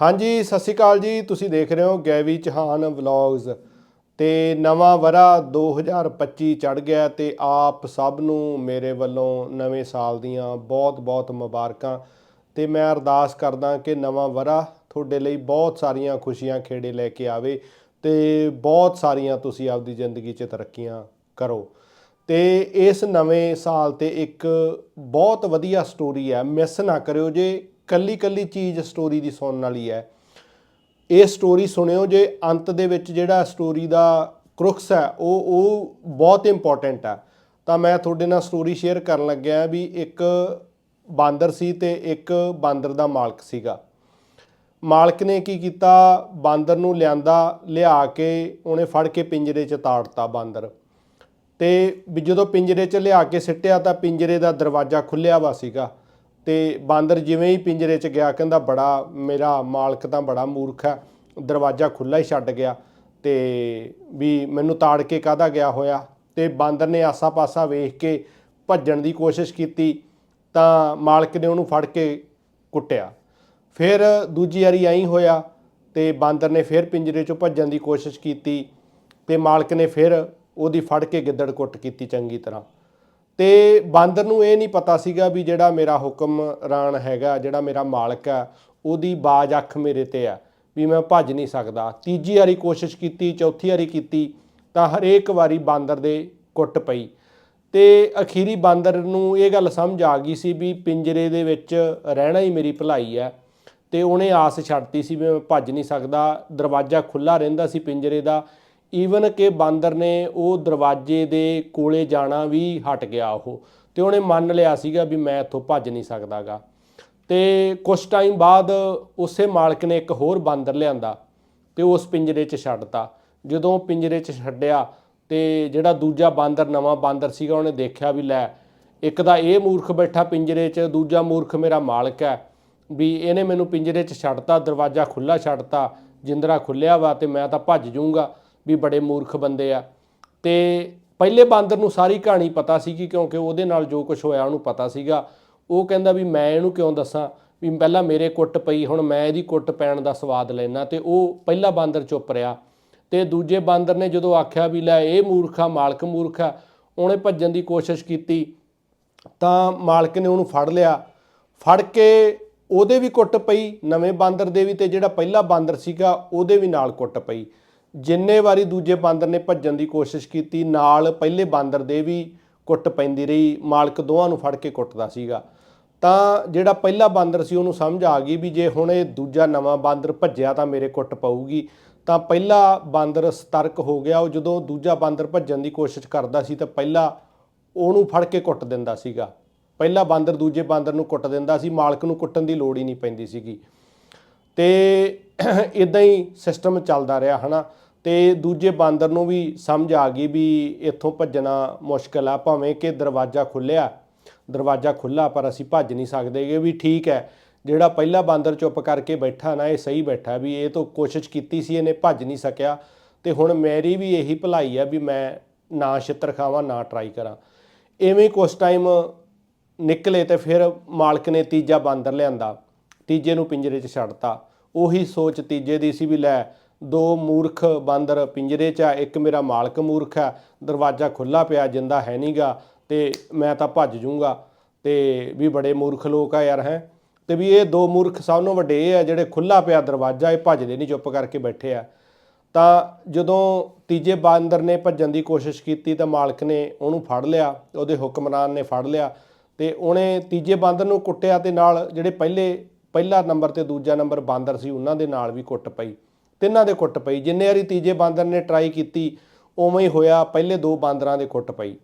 ਹਾਂਜੀ, ਸਤਿ ਸ਼੍ਰੀ ਅਕਾਲ ਜੀ। ਤੁਸੀਂ ਦੇਖ ਰਹੇ ਹੋ ਗੈਵੀ ਚੌਹਾਨ ਵਲੌਗਸ ਤੇ ਨਵਾਂ ਵਰਾ 2025 ਚੜ ਗਿਆ ਤੇ ਆਪ ਸਭ ਨੂੰ ਮੇਰੇ ਵੱਲੋਂ ਨਵੇਂ ਸਾਲ ਦੀਆਂ ਬਹੁਤ-ਬਹੁਤ ਮੁਬਾਰਕਾਂ। ਤੇ ਮੈਂ ਅਰਦਾਸ ਕਰਦਾ ਕਿ ਨਵਾਂ ਵਰਾ ਤੁਹਾਡੇ ਲਈ ਬਹੁਤ ਸਾਰੀਆਂ ਖੁਸ਼ੀਆਂ ਖੇੜੇ ਲੈ ਕੇ ਆਵੇ ਤੇ ਬਹੁਤ ਸਾਰੀਆਂ ਤੁਸੀਂ ਆਪਦੀ ਜ਼ਿੰਦਗੀ 'ਚ ਤਰੱਕੀਆਂ ਕਰੋ। ਤੇ ਇਸ ਨਵੇਂ ਸਾਲ ਤੇ ਇੱਕ ਬਹੁਤ ਵਧੀਆ ਸਟੋਰੀ ਹੈ। ਮਿਸ ਨਾ ਕਰਿਓ ਜੇ ਕੱਲੀ ਕੱਲੀ ਚੀਜ਼ ਸਟੋਰੀ ਦੀ ਸੁਣਨ ਵਾਲੀ ਹੈ। ਇਹ ਸਟੋਰੀ ਸੁਣਿਓ ਜੇ ਅੰਤ ਦੇ ਵਿੱਚ ਜਿਹੜਾ ਸਟੋਰੀ ਦਾ ਕ੍ਰੁਕਸ ਹੈ, ਉਹ ਉਹ ਬਹੁਤ ਇੰਪੋਰਟੈਂਟ ਹੈ। ਤਾਂ ਮੈਂ ਤੁਹਾਡੇ ਨਾਲ ਸਟੋਰੀ ਸ਼ੇਅਰ ਕਰਨ ਲੱਗਿਆ ਵੀ ਇੱਕ ਬਾਂਦਰ ਸੀ ਤੇ ਇੱਕ ਬਾਂਦਰ ਦਾ ਮਾਲਕ ਸੀਗਾ। ਮਾਲਕ ਨੇ ਕੀ ਕੀਤਾ? ਬਾਂਦਰ ਨੂੰ ਲਿਆਂਦਾ, ਲਿਆ ਕੇ ਉਹਨੇ ਫੜ ਕੇ ਪਿੰਜਰੇ 'ਚ ਤਾੜਤਾ ਬਾਂਦਰ। ਤੇ ਵੀ ਜਦੋਂ ਪਿੰਜਰੇ 'ਚ ਲਿਆ ਕੇ ਸਿੱਟਿਆ ਤਾਂ ਪਿੰਜਰੇ ਦਾ ਦਰਵਾਜ਼ਾ ਖੁੱਲਿਆ ਵਾ ਸੀਗਾ। ਤੇ ਬਾਂਦਰ ਜਿਵੇਂ ਹੀ ਪਿੰਜਰੇ 'ਚ ਗਿਆ, ਕਹਿੰਦਾ ਬੜਾ ਮੇਰਾ ਮਾਲਕ ਤਾਂ ਬੜਾ ਮੂਰਖ ਹੈ, ਦਰਵਾਜ਼ਾ ਖੁੱਲਾ ਹੀ ਛੱਡ ਗਿਆ ਤੇ ਵੀ ਮੈਨੂੰ ਤਾੜ ਕੇ ਕਾਹਦਾ ਗਿਆ ਹੋਇਆ? ਤੇ ਬਾਂਦਰ ਨੇ ਆਸਾ-ਪਾਸਾ ਵੇਖ ਕੇ ਭੱਜਣ ਦੀ ਕੋਸ਼ਿਸ਼ ਕੀਤੀ, ਤਾਂ ਮਾਲਕ ਨੇ ਉਹਨੂੰ ਫੜ ਕੇ ਕੁੱਟਿਆ। ਫਿਰ ਦੂਜੀ ਵਾਰੀ ਐਂ ਹੋਇਆ ਤੇ ਬਾਂਦਰ ਨੇ ਫਿਰ ਪਿੰਜਰੇ 'ਚੋਂ ਭੱਜਣ ਦੀ ਕੋਸ਼ਿਸ਼ ਕੀਤੀ ਤੇ ਮਾਲਕ ਨੇ ਫਿਰ ਉਹਦੀ ਫੜ ਕੇ ਗਿੱਦੜ ਕੁੱਟ ਕੀਤੀ ਚੰਗੀ ਤਰ੍ਹਾਂ। ਤੇ ਬਾਂਦਰ ਨੂੰ ਇਹ ਨਹੀਂ ਪਤਾ ਸੀਗਾ ਵੀ ਜਿਹੜਾ ਮੇਰਾ ਹੁਕਮਰਾਨ ਹੈਗਾ, ਜਿਹੜਾ ਮੇਰਾ ਮਾਲਕ ਹੈ, ਉਹਦੀ ਬਾਜ ਅੱਖ ਮੇਰੇ ਤੇ ਆ ਵੀ ਮੈਂ ਭੱਜ ਨਹੀਂ ਸਕਦਾ। ਤੀਜੀ ਵਾਰੀ ਕੋਸ਼ਿਸ਼ ਕੀਤੀ, ਚੌਥੀ ਵਾਰੀ ਕੀਤੀ, ਤਾਂ ਹਰੇਕ ਵਾਰੀ ਬਾਂਦਰ ਦੇ ਕੁੱਟ ਪਈ। ਤੇ ਅਖੀਰੀ ਬਾਂਦਰ ਨੂੰ ਇਹ ਗੱਲ ਸਮਝ ਆ ਗਈ ਸੀ ਵੀ ਪਿੰਜਰੇ ਦੇ ਵਿੱਚ ਰਹਿਣਾ ਹੀ ਮੇਰੀ ਭਲਾਈ ਹੈ, ਤੇ ਉਹਨੇ ਆਸ ਛੱਡਤੀ ਸੀ ਵੀ ਮੈਂ ਭੱਜ ਨਹੀਂ ਸਕਦਾ। ਦਰਵਾਜ਼ਾ ਖੁੱਲਾ ਰਹਿੰਦਾ ਸੀ ਪਿੰਜਰੇ ਦਾ ਈਵਨ ਕਿ ਬਾਂਦਰ ਨੇ ਉਹ ਦਰਵਾਜ਼ੇ ਦੇ ਕੋਲੇ ਜਾਣਾ ਵੀ ਹਟ ਗਿਆ ਉਹ। ਤੇ ਉਹਨੇ ਮੰਨ ਲਿਆ ਸੀਗਾ ਵੀ ਮੈਂ ਇੱਥੋਂ ਭੱਜ ਨਹੀਂ ਸਕਦਾਗਾ। ਤੇ ਕੁਝ ਟਾਈਮ ਬਾਅਦ ਉਸੇ ਮਾਲਕ ਨੇ ਇੱਕ ਹੋਰ ਬਾਂਦਰ ਲਿਆਂਦਾ ਤੇ ਉਸ ਪਿੰਜਰੇ 'ਚ ਛੱਡਤਾ। ਜਦੋਂ ਪਿੰਜਰੇ 'ਚ ਛੱਡਿਆ ਤੇ ਜਿਹੜਾ ਦੂਜਾ ਬਾਂਦਰ, ਨਵਾਂ ਬਾਂਦਰ ਸੀਗਾ, ਉਹਨੇ ਦੇਖਿਆ ਵੀ ਲੈ, ਇੱਕ ਤਾਂ ਇਹ ਮੂਰਖ ਬੈਠਾ ਪਿੰਜਰੇ 'ਚ, ਦੂਜਾ ਮੂਰਖ ਮੇਰਾ ਮਾਲਕ ਹੈ। ਵੀ ਇਹਨੇ ਮੈਨੂੰ ਪਿੰਜਰੇ 'ਚ ਛੱਡਤਾ, ਦਰਵਾਜ਼ਾ ਖੁੱਲਾ ਛੱਡਤਾ, ਜਿੰਦਰਾ ਖੁੱਲਿਆ ਵਾ ਤੇ ਮੈਂ ਤਾਂ ਭੱਜ ਜਾਊਂਗਾ। ਵੀ ਬੜੇ ਮੂਰਖ ਬੰਦੇ ਆ। ਤੇ ਪਹਿਲੇ ਬਾਂਦਰ ਨੂੰ ਸਾਰੀ ਕਹਾਣੀ ਪਤਾ ਸੀ ਕਿ ਕਿਉਂਕਿ ਉਹਦੇ ਨਾਲ ਜੋ ਕੁਝ ਹੋਇਆ ਉਹਨੂੰ ਪਤਾ ਸੀਗਾ। ਉਹ ਕਹਿੰਦਾ ਵੀ ਮੈਂ ਇਹਨੂੰ ਕਿਉਂ ਦੱਸਾਂ? ਵੀ ਪਹਿਲਾਂ ਮੇਰੇ ਕੁੱਟ ਪਈ, ਹੁਣ ਮੈਂ ਇਹਦੀ ਕੁੱਟ ਪੈਣ ਦਾ ਸਵਾਦ ਲੈਣਾ ਤੇ ਉਹ ਪਹਿਲਾ ਬਾਂਦਰ ਚੁੱਪ ਰਿਹਾ। ਤੇ ਦੂਜੇ ਬਾਂਦਰ ਨੇ ਜਦੋਂ ਆਖਿਆ ਵੀ ਲੈ ਇਹ ਮੂਰਖਾ ਮਾਲਕ ਮੂਰਖਾ ਉਹਨੇ ਭੱਜਣ ਦੀ ਕੋਸ਼ਿਸ਼ ਕੀਤੀ। ਤਾਂ ਮਾਲਕ ਨੇ ਉਹਨੂੰ ਫੜ ਲਿਆ। ਫੜ ਕੇ ਉਹਦੇ ਵੀ ਕੁੱਟ ਪਈ, ਨਵੇਂ ਬਾਂਦਰ ਦੇ ਵੀ ਤੇ ਜਿਹੜਾ ਪਹਿਲਾ ਬਾਂਦਰ ਸੀਗਾ, ਉਹਦੇ ਵੀ ਨਾਲ ਕੁੱਟ ਪਈ। ਜਿੰਨੇ ਵਾਰੀ ਦੂਜੇ ਬਾਂਦਰ ਨੇ ਭੱਜਣ ਦੀ ਕੋਸ਼ਿਸ਼ ਕੀਤੀ, ਨਾਲ ਪਹਿਲੇ ਬਾਂਦਰ ਦੇ ਵੀ ਕੁੱਟ ਪੈਂਦੀ ਰਹੀ, ਮਾਲਕ ਦੋਹਾਂ ਨੂੰ ਫੜ ਕੇ ਕੁੱਟਦਾ ਸੀਗਾ। ਤਾਂ ਜਿਹੜਾ ਪਹਿਲਾ ਬਾਂਦਰ ਸੀ, ਉਹਨੂੰ ਸਮਝ ਆ ਗਈ ਵੀ ਜੇ ਹੁਣ ਇਹ ਦੂਜਾ ਨਵਾਂ ਬਾਂਦਰ ਭੱਜਿਆ ਤਾਂ ਮੇਰੇ ਕੁੱਟ ਪਊਗੀ। ਤਾਂ ਪਹਿਲਾ ਬਾਂਦਰ ਸਤਰਕ ਹੋ ਗਿਆ, ਉਹ ਜਦੋਂ ਦੂਜਾ ਬਾਂਦਰ ਭੱਜਣ ਦੀ ਕੋਸ਼ਿਸ਼ ਕਰਦਾ ਸੀ ਤਾਂ ਪਹਿਲਾ ਉਹਨੂੰ ਫੜ ਕੇ ਕੁੱਟ ਦਿੰਦਾ ਸੀਗਾ। ਪਹਿਲਾ ਬਾਂਦਰ ਦੂਜੇ ਬਾਂਦਰ ਨੂੰ ਕੁੱਟ ਦਿੰਦਾ ਸੀ, ਮਾਲਕ ਨੂੰ ਕੁੱਟਣ ਦੀ ਲੋੜ ਹੀ ਨਹੀਂ ਪੈਂਦੀ ਸੀਗੀ। ਤੇ ਇਦਾਂ ਹੀ ਸਿਸਟਮ ਚੱਲਦਾ ਰਿਹਾ, ਹਨਾ। ਤੇ ਦੂਜੇ ਬਾਂਦਰ ਨੂੰ ਵੀ ਸਮਝ ਆ ਗਈ ਵੀ ਇੱਥੋਂ ਭੱਜਣਾ ਮੁਸ਼ਕਲ ਆ, ਭਾਵੇਂ ਕਿ ਦਰਵਾਜ਼ਾ ਖੁੱਲਿਆ ਦਰਵਾਜ਼ਾ ਖੁੱਲਾ ਪਰ ਅਸੀਂ ਭੱਜ ਨਹੀਂ ਸਕਦੇਗੇ ਵੀ ਠੀਕ ਹੈ, ਜਿਹੜਾ ਪਹਿਲਾ ਬਾਂਦਰ ਚੁੱਪ ਕਰਕੇ ਬੈਠਾ ਨਾ, ਇਹ ਸਹੀ ਬੈਠਾ ਵੀ ਇਹ ਤੋਂ ਕੋਸ਼ਿਸ਼ ਕੀਤੀ ਸੀ, ਇਹਨੇ ਭੱਜ ਨਹੀਂ ਸਕਿਆ। ਤੇ ਹੁਣ ਮੇਰੀ ਵੀ ਇਹੀ ਭਲਾਈ ਆ ਵੀ ਮੈਂ ਨਾ ਛਿੱਤਰ ਖਾਵਾਂ, ਨਾ ਟਰਾਈ ਕਰਾਂ। ਐਵੇਂ ਕੁਛ ਟਾਈਮ ਨਿਕਲੇ ਤੇ ਫਿਰ ਮਾਲਕ ਨੇ ਤੀਜਾ ਬਾਂਦਰ ਲਿਆਂਦਾ, ਤੀਜੇ ਨੂੰ ਪਿੰਜਰੇ 'ਚ ਛੱਡਤਾ। ਉਹੀ ਸੋਚ ਤੀਜੇ ਦੀ ਸੀ ਵੀ ਲੈ ਦੋ ਮੂਰਖ ਬਾਂਦਰ ਪਿੰਜਰੇ 'ਚ ਆ, ਇੱਕ ਮੇਰਾ ਮਾਲਕ ਮੂਰਖ ਹੈ ਦਰਵਾਜ਼ਾ ਖੁੱਲਾ ਪਿਆ, ਜਿੰਦਾ ਹੈ ਨਹੀਂਗਾ ਤੇ ਮੈਂ ਤਾਂ ਭੱਜ ਜੂੰਗਾ। ਤੇ ਵੀ ਬੜੇ ਮੂਰਖ ਲੋਕ ਆ ਯਾਰ, ਹੈ। ਤੇ ਵੀ ਇਹ ਦੋ ਮੂਰਖ ਸਭ ਤੋਂ ਵੱਡੇ ਇਹ ਆ, ਜਿਹੜੇ ਖੁੱਲਾ ਪਿਆ ਦਰਵਾਜ਼ਾ, ਇਹ ਭੱਜਦੇ ਨਹੀਂ ਚੁੱਪ ਕਰਕੇ ਬੈਠੇ ਆ। ਤਾਂ ਜਦੋਂ ਤੀਜੇ ਬਾਂਦਰ ਨੇ ਭੱਜਣ ਦੀ ਕੋਸ਼ਿਸ਼ ਕੀਤੀ, ਤਾਂ ਮਾਲਕ ਨੇ ਉਹਨੂੰ ਫੜ ਲਿਆ, ਉਹਦੇ ਹੁਕਮਰਾਨ ਨੇ ਫੜ ਲਿਆ, ਤੇ ਉਹਨੇ ਤੀਜੇ ਬਾਂਦਰ ਨੂੰ ਕੁੱਟਿਆ, ਤੇ ਨਾਲ ਜਿਹੜੇ ਪਹਿਲੇ, ਪਹਿਲਾ ਨੰਬਰ ਤੇ ਦੂਜਾ ਨੰਬਰ ਬਾਂਦਰ ਸੀ, ਉਹਨਾਂ ਦੇ ਨਾਲ ਵੀ ਕੁੱਟ ਪਈ। ਤਿੰਨਾਂ ਦੇ ਕੁੱਟ ਪਈ। ਜਿੰਨੇ ਵਾਰੀ ਤੀਜੇ ਬਾਂਦਰ ਨੇ ਟਰਾਈ ਕੀਤੀ, ਉਵੇਂ ਹੀ ਹੋਇਆ, ਪਹਿਲੇ ਦੋ ਬਾਂਦਰਾਂ ਦੇ ਕੁੱਟ ਪਈ।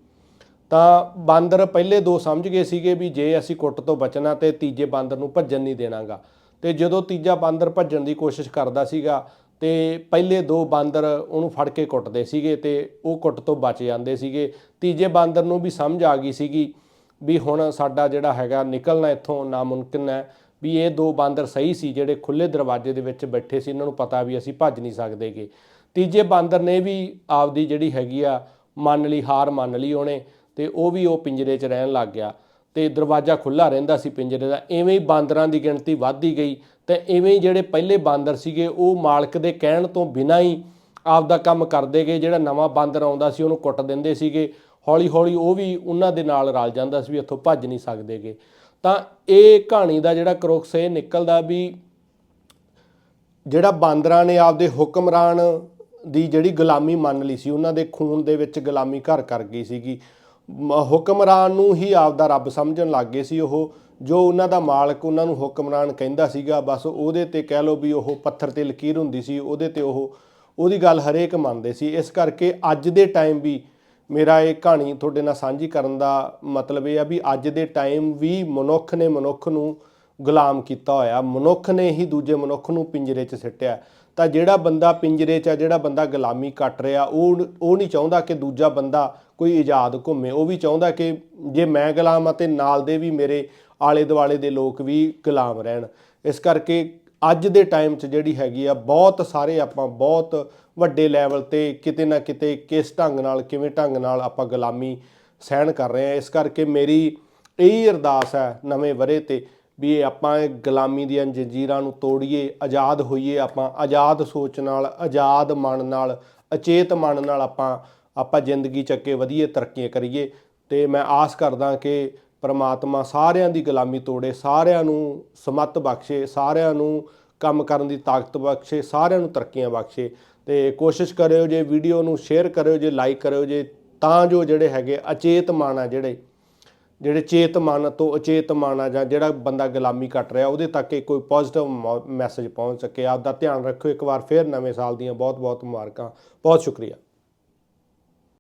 ਤਾਂ ਬਾਂਦਰ ਪਹਿਲੇ ਦੋ ਸਮਝ ਗਏ ਸੀਗੇ ਵੀ ਜੇ ਅਸੀਂ ਕੁੱਟ ਤੋਂ ਬਚਣਾ ਤੇ ਤੀਜੇ ਬਾਂਦਰ ਨੂੰ ਭੱਜਣ ਨਹੀਂ ਦੇਣਾਗਾ। ਤੇ ਜਦੋਂ ਤੀਜਾ ਬਾਂਦਰ ਭੱਜਣ ਦੀ ਕੋਸ਼ਿਸ਼ ਕਰਦਾ ਸੀਗਾ, ਤੇ ਪਹਿਲੇ ਦੋ ਬਾਂਦਰ ਉਹਨੂੰ ਫੜ ਕੇ ਕੁੱਟਦੇ ਸੀਗੇ ਤੇ ਉਹ ਕੁੱਟ ਤੋਂ ਬਚ ਜਾਂਦੇ ਸੀਗੇ। ਤੀਜੇ ਬਾਂਦਰ ਨੂੰ ਵੀ ਸਮਝ ਆ ਗਈ ਸੀਗੀ ਵੀ ਹੁਣ ਸਾਡਾ ਜਿਹੜਾ ਹੈਗਾ ਨਿਕਲਣਾ ਇੱਥੋਂ ਨਾਮੁਮਕਿਨ ਹੈ। ਵੀ ਇਹ ਦੋ ਬਾਂਦਰ ਸਹੀ ਸੀ ਜਿਹੜੇ ਖੁੱਲੇ ਦਰਵਾਜ਼ੇ ਦੇ ਵਿੱਚ ਬੈਠੇ ਸੀ, ਇਹਨਾਂ ਨੂੰ ਪਤਾ ਵੀ ਅਸੀਂ ਭੱਜ ਨਹੀਂ ਸਕਦੇਗੇ। ਤੀਜੇ ਬਾਂਦਰ ਨੇ ਵੀ ਆਪਦੀ ਜਿਹੜੀ ਹੈਗੀ ਆ, ਮੰਨ ਲਈ, ਹਾਰ ਮੰਨ ਲਈ ਉਹਨੇ ਤੇ ਉਹ ਵੀ ਉਹ ਪਿੰਜਰੇ 'ਚ ਰਹਿਣ ਲੱਗ ਗਿਆ ਤੇ ਦਰਵਾਜ਼ਾ ਖੁੱਲਾ ਰਹਿੰਦਾ ਸੀ ਪਿੰਜਰੇ ਦਾ। ਐਵੇਂ ਹੀ ਬਾਂਦਰਾਂ ਦੀ ਗਿਣਤੀ ਵੱਧਦੀ ਗਈ ਤੇ ਇਵੇਂ ਹੀ ਜਿਹੜੇ ਪਹਿਲੇ ਬਾਂਦਰ ਸੀਗੇ, ਉਹ ਮਾਲਕ ਦੇ ਕਹਿਣ ਤੋਂ ਬਿਨਾਂ ਹੀ ਆਪਦਾ ਕੰਮ ਕਰਦੇ ਗਏ। ਜਿਹੜਾ ਨਵਾਂ ਬਾਂਦਰ ਆਉਂਦਾ ਸੀ, ਉਹਨੂੰ ਕੁੱਟ ਦਿੰਦੇ ਸੀਗੇ। ਹੌਲੀ ਹੌਲੀ ਉਹ ਵੀ ਉਹਨਾਂ ਦੇ ਨਾਲ ਰਲ ਜਾਂਦਾ ਸੀ ਵੀ ਇੱਥੋਂ ਭੱਜ ਨਹੀਂ ਸਕਦੇਗੇ। ਤਾਂ ਇਹ ਕਹਾਣੀ ਦਾ ਜਿਹੜਾ ਕਰੋਕਸ ਇਹ ਨਿਕਲਦਾ ਵੀ ਜਿਹੜਾ ਬਾਂਦਰਾਂ ਨੇ ਆਪਦੇ ਹੁਕਮਰਾਨ ਦੀ ਜਿਹੜੀ ਗੁਲਾਮੀ ਮੰਨ ਲਈ ਸੀ, ਉਹਨਾਂ ਦੇ ਖੂਨ ਦੇ ਵਿੱਚ ਗੁਲਾਮੀ ਘਰ ਕਰ ਗਈ ਸੀਗੀ। ਮ- ਹੁਕਮਰਾਨ ਨੂੰ ਹੀ ਆਪਦਾ ਰੱਬ ਸਮਝਣ ਲੱਗ ਗਏ ਸੀ ਉਹ, ਜੋ ਉਹਨਾਂ ਦਾ ਮਾਲਕ ਉਹਨਾਂ ਨੂੰ ਹੁਕਮਰਾਨ ਕਹਿੰਦਾ ਸੀਗਾ, ਬਸ ਉਹਦੇ ਤੇ ਕਹਿ ਲਓ ਵੀ ਉਹ ਪੱਥਰ ਤੇ ਲਕੀਰ ਹੁੰਦੀ ਸੀ, ਉਹਦੇ ਤੇ ਉਹ, ਉਹਦੀ ਗੱਲ ਹਰੇਕ ਮੰਨਦੇ ਸੀ। ਇਸ ਕਰਕੇ ਅੱਜ ਦੇ ਟਾਈਮ ਵੀ ਮੇਰਾ ਇਹ ਕਹਾਣੀ ਤੁਹਾਡੇ ਨਾਲ ਸਾਂਝੀ ਕਰਨ ਦਾ ਮਤਲਬ ਇਹ ਆ ਵੀ ਅੱਜ ਦੇ ਟਾਈਮ ਵੀ ਮਨੁੱਖ ਨੇ ਮਨੁੱਖ ਨੂੰ ਗੁਲਾਮ ਕੀਤਾ ਹੋਇਆ। ਮਨੁੱਖ ਨੇ ਹੀ ਦੂਜੇ ਮਨੁੱਖ ਨੂੰ ਪਿੰਜਰੇ 'ਚ ਸਿੱਟਿਆ। ਤਾਂ ਜਿਹੜਾ ਬੰਦਾ ਪਿੰਜਰੇ 'ਚ ਆ, ਜਿਹੜਾ ਬੰਦਾ ਗੁਲਾਮੀ ਕੱਟ ਰਿਹਾ, ਉਹ ਉਹ ਨਹੀਂ ਚਾਹੁੰਦਾ ਕਿ ਦੂਜਾ ਬੰਦਾ ਕੋਈ ਆਜ਼ਾਦ ਘੁੰਮੇ। ਉਹ ਵੀ ਚਾਹੁੰਦਾ ਕਿ ਜੇ ਮੈਂ ਗੁਲਾਮ ਆ ਤੇ ਨਾਲ ਦੇ ਵੀ ਮੇਰੇ ਆਲੇ ਦੁਆਲੇ ਦੇ ਲੋਕ ਵੀ ਗੁਲਾਮ ਰਹਿਣ। ਇਸ ਕਰਕੇ ਅੱਜ ਦੇ ਟਾਈਮ 'ਚ ਜਿਹੜੀ ਹੈਗੀ ਆ, ਬਹੁਤ ਸਾਰੇ ਆਪਾਂ ਬਹੁਤ ਵੱਡੇ ਲੈਵਲ ਤੇ ਕਿਤੇ ਨਾ ਕਿਤੇ ਕਿਸ ਢੰਗ ਨਾਲ, ਕਿਵੇਂ ਢੰਗ ਨਾਲ ਆਪਾਂ ਗੁਲਾਮੀ ਸਹਿਣ ਕਰ ਰਹੇ ਆ। ਇਸ ਕਰਕੇ ਮੇਰੀ ਇਹੀ ਅਰਦਾਸ ਹੈ ਨਵੇਂ ਵਰੇ ਤੇ ਵੀ ਇਹ ਆਪਾਂ ਇਹ ਗੁਲਾਮੀ ਦੀਆਂ ਜੰਜੀਰਾਂ ਨੂੰ ਤੋੜੀਏ, ਆਜ਼ਾਦ ਹੋਈਏ ਆਪਾਂ। ਆਜ਼ਾਦ ਸੋਚ ਨਾਲ, ਆਜ਼ਾਦ ਮਨ ਨਾਲ, ਅਚੇਤ ਮਨ ਨਾਲ ਆਪਾਂ ਆਪਾਂ ਜ਼ਿੰਦਗੀ ਚ ਅੱਗੇ ਵਧੀਏ ਤਰੱਕੀਆਂ ਕਰੀਏ। ਤੇ ਮੈਂ ਆਸ ਕਰਦਾ ਕਿ ਪਰਮਾਤਮਾ ਸਾਰਿਆਂ ਦੀ ਗੁਲਾਮੀ ਤੋੜੇ, ਸਾਰਿਆਂ ਨੂੰ ਸਮੱਤ ਬਖਸ਼ੇ, ਸਾਰਿਆਂ ਨੂੰ ਕੰਮ ਕਰਨ ਦੀ ਤਾਕਤ ਬਖਸ਼ੇ, ਸਾਰਿਆਂ ਨੂੰ ਤਰੱਕੀਆਂ ਬਖਸ਼ੇ। ਤੇ ਕੋਸ਼ਿਸ਼ ਕਰਿਓ ਜੇ ਵੀਡੀਓ ਨੂੰ ਸ਼ੇਅਰ ਕਰਿਓ, ਜੇ ਲਾਈਕ ਕਰਿਓ, ਜੇ ਤਾਂ ਜੋ ਜਿਹੜੇ ਹੈਗੇ ਅਚੇਤ ਮਨ ਆ ਜਿਹੜੇ ਜਿਹੜੇ ਚੇਤ ਮਨ ਤੋਂ ਅਚੇਤ ਮਨ ਆ ਜਾਂ ਜਿਹੜਾ ਬੰਦਾ ਗੁਲਾਮੀ ਕੱਟ ਰਿਹਾ, ਉਹਦੇ ਤੱਕ ਇਹ ਕੋਈ ਪੋਜ਼ਿਟਿਵ ਮੈਸੇਜ ਪਹੁੰਚ ਸਕੇ। ਆਪ ਦਾ ਧਿਆਨ ਰੱਖਿਓ। ਇੱਕ ਵਾਰ ਫੇਰ ਨਵੇਂ ਸਾਲ ਦੀਆਂ ਬਹੁਤ ਬਹੁਤ ਮੁਬਾਰਕਾਂ। ਬਹੁਤ ਸ਼ੁਕਰੀਆ।